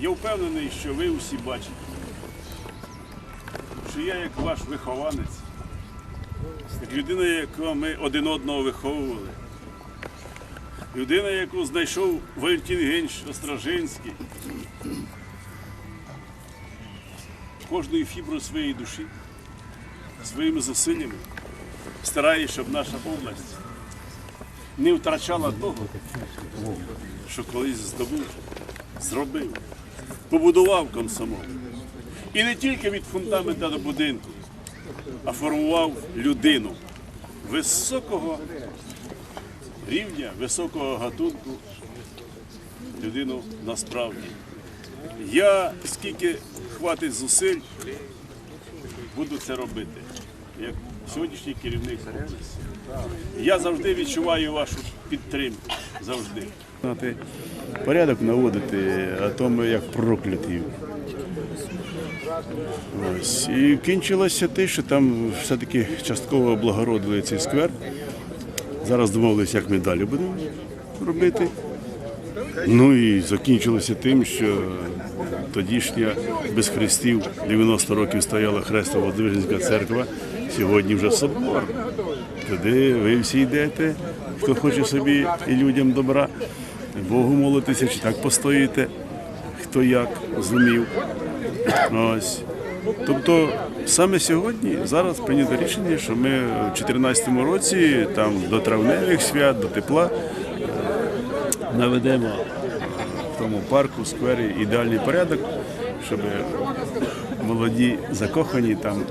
Я впевнений, що ви усі бачите, що я як ваш вихованець, як людина, яку ми один одного виховували, людина, яку знайшов Валентин Генч Острожинський, кожною фіброю своєї душі, своїми зусиллями стараюсь, щоб наша область не втрачала того, що колись здобув, зробив, побудував комсомол. І не тільки від фундамента до будинку, а формував людину високого рівня, високого гатунку, людину насправді. Я скільки хватить зусиль, буду це робити. Як сьогоднішній керівник області. Я завжди відчуваю вашу підтримку. Завжди. Порядок наводити, а то ми як прокляті. Ось. І кінчилося те, що там все-таки частково облагородили цей сквер. Зараз домовилися, як ми далі будемо робити. Ну і закінчилося тим, що тодішня без хрестів 90 років стояла Хрестово-Воздвиженська церква, сьогодні вже собор. Туди ви всі йдете, хто хоче собі і людям добра, Богу молитися, чи так постоїте, хто як зумів. Ось. Тобто саме сьогодні зараз прийнято рішення, що ми в 2014 році там до травневих свят, до тепла наведемо в тому парку, сквері ідеальний порядок, щоб молоді закохані там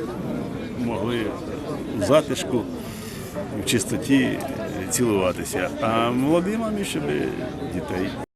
могли в затишку, в чистоті цілуватися, а молоді мамі, щоб дітей.